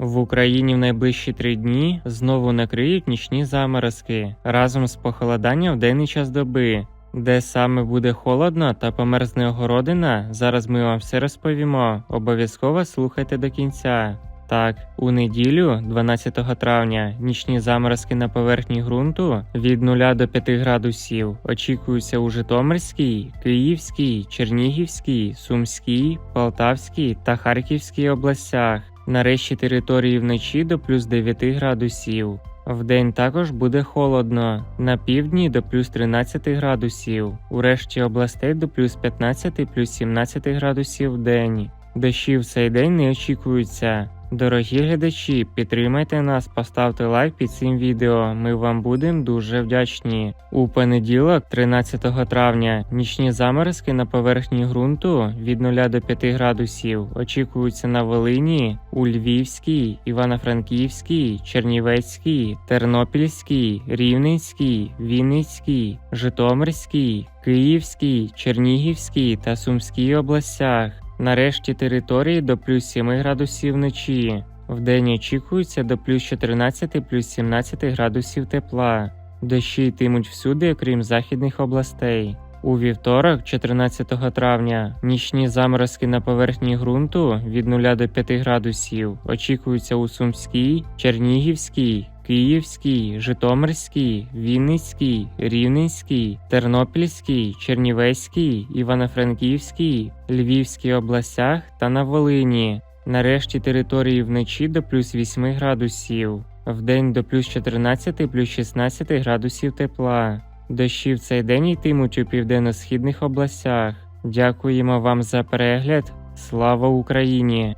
В Україні в найближчі три дні знову накриють нічні заморозки разом з похолоданням в денний час доби. Де саме буде холодно та померзне огородина, зараз ми вам все розповімо. Обов'язково слухайте до кінця. Так, у неділю, 12 травня, нічні заморозки на поверхні ґрунту від 0 до 5 градусів очікуються у Житомирській, Київській, Чернігівській, Сумській, Полтавській та Харківській областях. На решті території вночі до плюс 9 градусів. Вдень також буде холодно, на півдні до плюс 13 градусів, у решті областей до плюс 15 плюс 17 градусів в день. Дощі в цей день не очікуються. Дорогі глядачі, підтримайте нас, поставте лайк під цим відео. Ми вам будемо дуже вдячні. У понеділок, 13 травня, нічні заморозки на поверхні ґрунту від 0 до 5 градусів очікуються на Волині, у Львівській, Івано-Франківській, Чернівецькій, Тернопільській, Рівненській, Вінницькій, Житомирській, Київській, Чернігівській та Сумській областях. Нарешті території до плюс 7 градусів вночі. Вдень очікується до плюс 14 плюс 17 градусів тепла. Дощі йтимуть всюди, окрім західних областей. У вівторок, 14 травня, нічні заморозки на поверхні ґрунту від 0 до 5 градусів очікуються у Сумській, Чернігівській, Київській, Житомирській, Вінницькій, Рівненській, Тернопільській, Чернівецькій, Івано-Франківській, Львівській областях та на Волині. Нарешті території вночі до плюс 8 градусів, вдень до плюс 14 плюс 16 градусів тепла. Дощі в цей день йтимуть у південно-східних областях. Дякуємо вам за перегляд. Слава Україні!